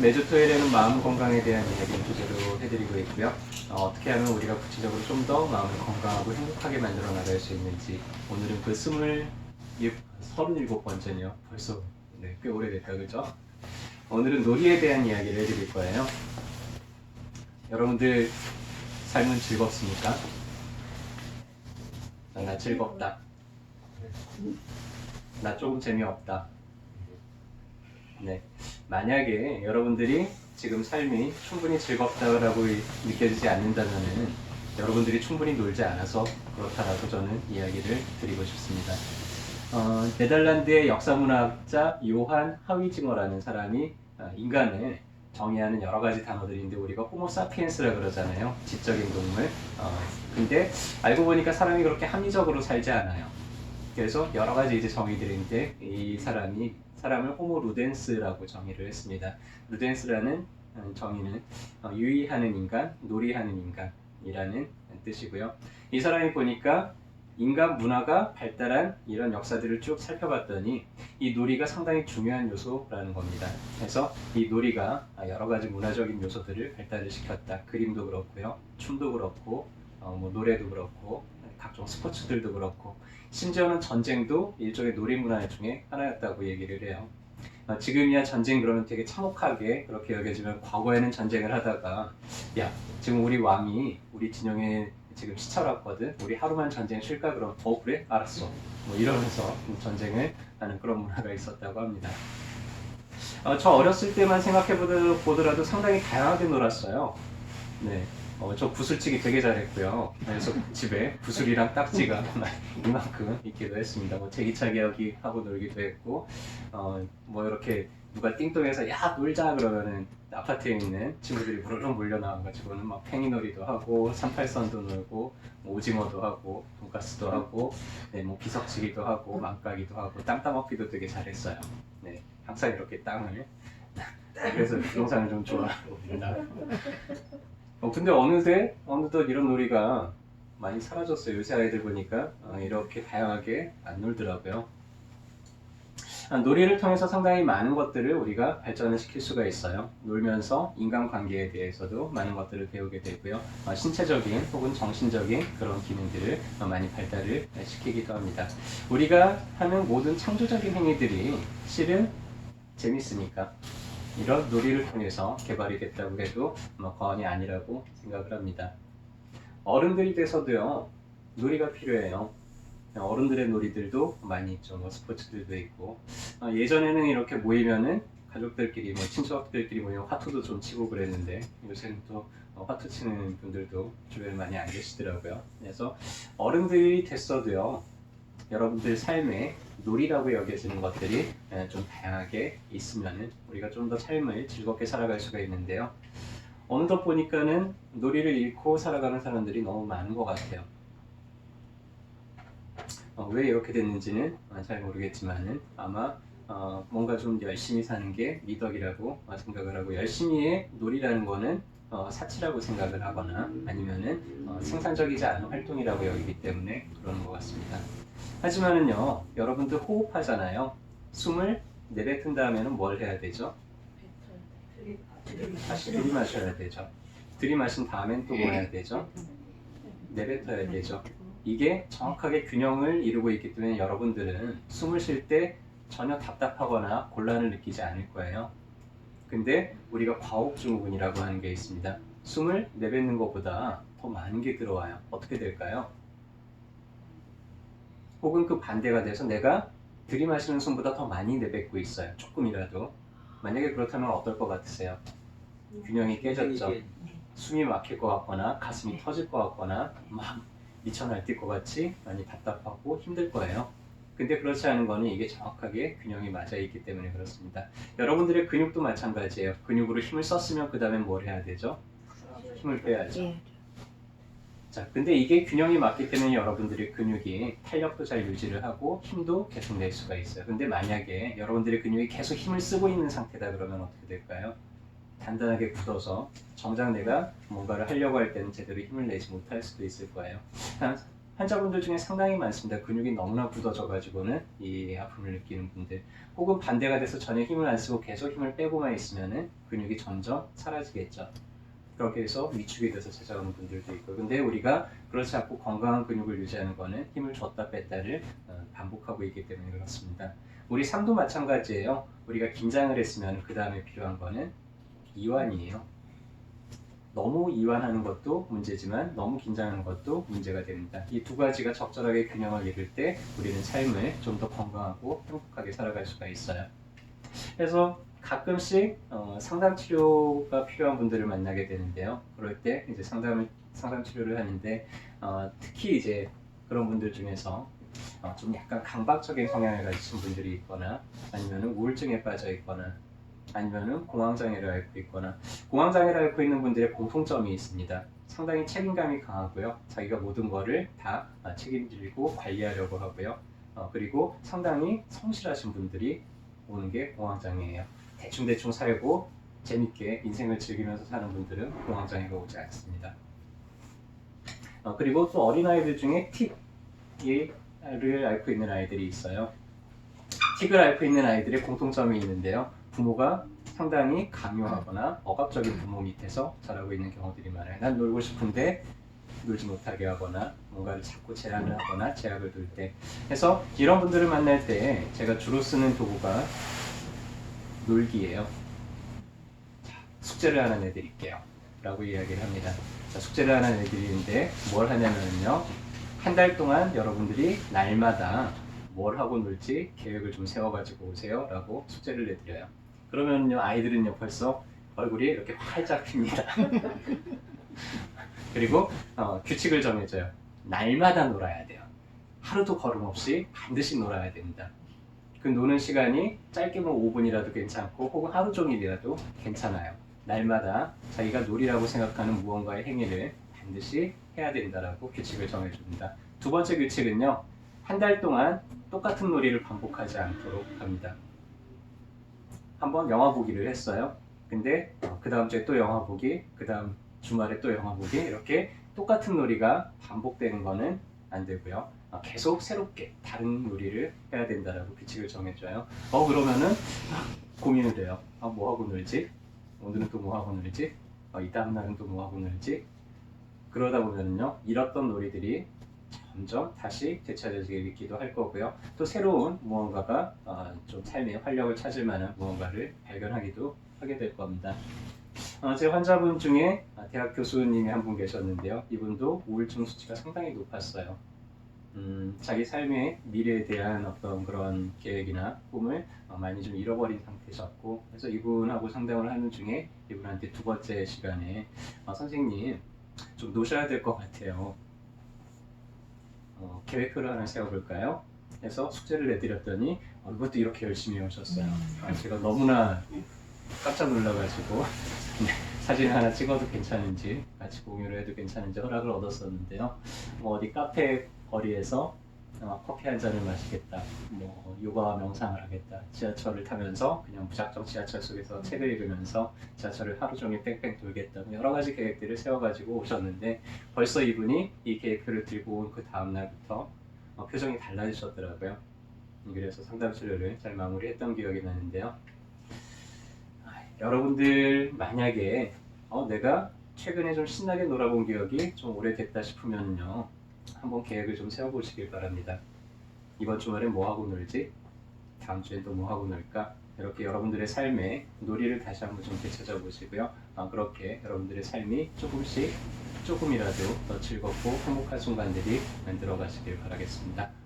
매주 토요일에는 마음 건강에 대한 이야기를 주제로 해드리고 있고요. 어, 떻게 하면 우리가 구체적으로 좀 더 마음을 건강하고 행복하게 만들어 나갈 수 있는지 오늘은 그 스물 서른일곱 번째요. 벌써 네, 꽤 오래됐다 그죠? 오늘은 놀이에 대한 이야기를 해드릴 거예요. 여러분들 삶은 즐겁습니까? 아, 나 즐겁다. 나 조금 재미없다. 네. 만약에 여러분들이 지금 삶이 충분히 즐겁다고 느껴지지 않는다면은 여러분들이 충분히 놀지 않아서 그렇다라고 저는 이야기를 드리고 싶습니다. 어, 네덜란드의 역사문학자 요한 하위징어라는 사람이 어, 인간을 정의하는 여러 가지 단어들인데 우리가 호모 사피엔스라 그러잖아요. 지적인 동물. 어, 근데 알고 보니까 사람이 그렇게 합리적으로 살지 않아요. 그래서 여러 가지 이제 정의들인데 이 사람이 사람을 호모 루덴스라고 정의를 했습니다. 루덴스라는 어, 정의는 어, 유의하는 인간, 놀이하는 인간이라는 뜻이고요. 이 사람이 보니까 인간 문화가 발달한 이런 역사들을 쭉 살펴봤더니 이 놀이가 상당히 중요한 요소라는 겁니다. 그래서 이 놀이가 여러 가지 문화적인 요소들을 발달을 시켰다. 그림도 그렇고요, 춤도 그렇고, 어, 뭐 노래도 그렇고, 각종 스포츠들도 그렇고, 심지어는 전쟁도 일종의 놀이 문화 중에 하나였다고 얘기를 해요. 어, 지금이야 전쟁 그러면 되게 참혹하게 그렇게 여겨지면 과거에는 전쟁을 하다가 야 지금 우리 왕이 우리 진영에 지금 시찰 왔거든 우리 하루만 전쟁 쉴까 그럼 어 그래 알았어 뭐 이러면서 전쟁을 하는 그런 문화가 있었다고 합니다. 어, 저 어렸을 때만 생각해 보더라도 상당히 다양하게 놀았어요. 네. 어, 저 구슬치기 되게 잘했고요. 그래서 집에 구슬이랑 딱지가 이만큼 있기도 했습니다. 뭐 제기차기 하기 하고 놀기도 했고, 어, 뭐 이렇게 누가 띵동해서 야 놀자 그러면은 아파트에 있는 친구들이 무르르 몰려 나와가지고는 막 팽이놀이도 하고, 38선도 놀고, 뭐 오징어도 하고, 돈가스도 하고, 네, 뭐 비석치기도 하고, 망가기도 하고, 땅 따먹기도 되게 잘했어요. 네, 항상 이렇게 땅을 그래서 부동산을 좀 좋아합니다. 어, 근데 어느새 어느덧 이런 놀이가 많이 사라졌어요. 요새 아이들 보니까 어, 이렇게 다양하게 안 놀더라고요. 아, 놀이를 통해서 상당히 많은 것들을 우리가 발전을 시킬 수가 있어요. 놀면서 인간관계에 대해서도 많은 것들을 배우게 되고요. 어, 신체적인 혹은 정신적인 그런 기능들을 어, 많이 발달을 시키기도 합니다. 우리가 하는 모든 창조적인 행위들이 실은 재밌으니까 이런 놀이를 통해서 개발이 됐다고 해도 뭐 과언이 아니라고 생각을 합니다. 어른들이 돼서도요 놀이가 필요해요. 어른들의 놀이들도 많이 있죠. 뭐 스포츠들도 있고 어, 예전에는 이렇게 모이면은 가족들끼리 뭐 친척들끼리 모이면 화투도 좀 치고 그랬는데 요새는 또 어, 화투 치는 분들도 주변에 많이 안 계시더라고요. 그래서 어른들이 됐어도요 여러분들 삶에 놀이라고 여겨지는 것들이 예, 좀 다양하게 있으면 우리가 좀 더 삶을 즐겁게 살아갈 수가 있는데요. 어느덧 보니까는 놀이를 잃고 살아가는 사람들이 너무 많은 것 같아요. 어, 왜 이렇게 됐는지는 어, 잘 모르겠지만은 아마 어, 뭔가 좀 열심히 사는 게 미덕이라고 어, 생각을 하고 열심히의 놀이라는 거는 어, 사치라고 생각을 하거나 아니면은 어, 생산적이지 않은 활동이라고 여기기 때문에 그러는 것 같습니다. 하지만은요, 여러분들 호흡하잖아요. 숨을 내뱉은 다음에는 뭘 해야 되죠? 다시 들이마셔야 되죠. 들이마신 다음엔 또 뭐 해야 되죠? 내뱉어야 되죠. 이게 정확하게 균형을 이루고 있기 때문에 여러분들은 숨을 쉴 때 전혀 답답하거나 곤란을 느끼지 않을 거예요. 근데 우리가 과호흡 증후군이라고 하는 게 있습니다. 숨을 내뱉는 것보다 더 많은 게 들어와요. 어떻게 될까요? 혹은 그 반대가 돼서 내가 들이마시는 숨보다 더 많이 내뱉고 있어요. 조금이라도. 만약에 그렇다면 어떨 것 같으세요? 균형이 깨졌죠. 숨이 막힐 것 같거나 가슴이 터질 것 같거나 막 미쳐 날뛸 것 같이 많이 답답하고 힘들 거예요. 근데 그렇지 않은 거는 이게 정확하게 균형이 맞아 있기 때문에 그렇습니다. 여러분들의 근육도 마찬가지예요. 근육으로 힘을 썼으면 그 다음에 뭘 해야 되죠? 힘을 빼야죠. 자, 근데 이게 균형이 맞기 때문에 여러분들의 근육이 탄력도 잘 유지를 하고 힘도 계속 낼 수가 있어요. 근데 만약에 여러분들의 근육이 계속 힘을 쓰고 있는 상태다 그러면 어떻게 될까요? 단단하게 굳어서 정작 내가 뭔가를 하려고 할 때는 제대로 힘을 내지 못할 수도 있을 거예요. 환자분들 중에 상당히 많습니다. 근육이 너무나 굳어져 가지고는 이 아픔을 느끼는 분들, 혹은 반대가 돼서 전혀 힘을 안 쓰고 계속 힘을 빼고만 있으면은 근육이 점점 사라지겠죠. 그렇게 해서 위축이 돼서 찾아오는 분들도 있고, 근데 우리가 그렇지 않고 건강한 근육을 유지하는 거는 힘을 줬다 뺐다를 어, 반복하고 있기 때문에 그렇습니다. 우리 삶도 마찬가지예요. 우리가 긴장을 했으면 그 다음에 필요한 거는 이완이에요. 너무 이완하는 것도 문제지만 너무 긴장하는 것도 문제가 됩니다. 이 두 가지가 적절하게 균형을 이룰 때 우리는 삶을 좀 더 건강하고 행복하게 살아갈 수가 있어요. 그래서 가끔씩 어, 상담 치료가 필요한 분들을 만나게 되는데요. 그럴 때 이제 상담을 상담 치료를 하는데 어, 특히 이제 그런 분들 중에서 어, 좀 약간 강박적인 성향을 가지신 분들이 있거나 아니면 우울증에 빠져 있거나 아니면은 공황장애를 앓고 있거나 공황장애를 앓고 있는 분들의 공통점이 있습니다. 상당히 책임감이 강하고요. 자기가 모든 거를 다 아, 책임지고 관리하려고 하고요. 어, 그리고 상당히 성실하신 분들이 오는 게 공황장애예요. 대충대충 살고 재밌게 인생을 즐기면서 사는 분들은 공황장애가 오지 않습니다. 어, 그리고 또 어린아이들 중에 틱을 앓고 있는 아이들이 있어요. 틱을 앓고 있는 아이들의 공통점이 있는데요. 부모가 상당히 강요하거나 억압적인 부모 밑에서 자라고 있는 경우들이 많아요. 난 놀고 싶은데 놀지 못하게 하거나 뭔가를 자꾸 제한을 하거나 제약을 둘 때. 그래서 이런 분들을 만날 때 제가 주로 쓰는 도구가 놀기예요. 자, 숙제를 하나 내드릴게요. 라고 이야기를 합니다. 자, 숙제를 하나 내드리는데 뭘 하냐면요. 한 달 동안 여러분들이 날마다 뭘 하고 놀지 계획을 좀 세워가지고 오세요. 라고 숙제를 내드려요. 그러면요, 아이들은요, 벌써 얼굴이 이렇게 활짝 핍니다. 그리고 어, 규칙을 정해줘요. 날마다 놀아야 돼요. 하루도 걸음없이 반드시 놀아야 됩니다. 그 노는 시간이 짧게면 5분이라도 괜찮고 혹은 하루 종일이라도 괜찮아요. 날마다 자기가 놀이라고 생각하는 무언가의 행위를 반드시 해야 된다라고 규칙을 정해줍니다. 두 번째 규칙은요. 한 달 동안 똑같은 놀이를 반복하지 않도록 합니다. 한번 영화 보기를 했어요. 근데 어, 그 다음 주에 또 영화 보기, 그 다음 주말에 또 영화 보기 이렇게 똑같은 놀이가 반복되는 거는 안 되고요. 어, 계속 새롭게 다른 놀이를 해야 된다라고 규칙을 정해줘요. 어 그러면은 고민을 해요. 아, 뭐 하고 놀지? 오늘은 또 뭐 하고 놀지? 어, 이 다음 날은 또 뭐 하고 놀지? 그러다 보면요 잃었던 놀이들이 점점 다시 되찾아지기도 할 거고요. 또 새로운 무언가가 어, 좀 삶의 활력을 찾을 만한 무언가를 발견하기도 하게 될 겁니다. 어, 제 환자분 중에 아, 대학 교수님이 한 분 계셨는데요. 이분도 우울증 수치가 상당히 높았어요. 음, 자기 삶의 미래에 대한 어떤 그런 계획이나 꿈을 어, 많이 좀 잃어버린 상태셨고 그래서 이분하고 상담을 하는 중에 이분한테 두 번째 시간에 어, 선생님 좀 노셔야 될 것 같아요. 어, 계획표를 하나 세워볼까요? 해서 숙제를 내드렸더니 어, 이것도 이렇게 열심히 오셨어요. 아, 제가 너무나 깜짝 놀라가지고 네, 사진 하나 찍어도 괜찮은지 같이 공유를 해도 괜찮은지 허락을 얻었었는데요. 뭐 어디 카페 거리에서 어, 커피 한 잔을 마시겠다, 뭐 요가와 명상을 하겠다, 지하철을 타면서 그냥 무작정 지하철 속에서 책을 읽으면서 지하철을 하루 종일 뺑뺑 돌겠다, 뭐 여러 가지 계획들을 세워가지고 오셨는데 벌써 이분이 이 계획표를 들고 온 그 다음 날부터 어, 표정이 달라지셨더라고요. 그래서 상담 치료를 잘 마무리했던 기억이 나는데요. 아, 여러분들 만약에 어, 내가 최근에 좀 신나게 놀아본 기억이 좀 오래됐다 싶으면요. 한번 계획을 좀 세워보시길 바랍니다. 이번 주말에 뭐 하고 놀지? 다음 주에 또뭐 하고 놀까? 이렇게 여러분들의 삶에 놀이를 다시 한번 좀 되찾아보시고요. 아, 그렇게 여러분들의 삶이 조금씩 조금이라도 더 즐겁고 행복한 순간들이 만들어 가시길 바라겠습니다.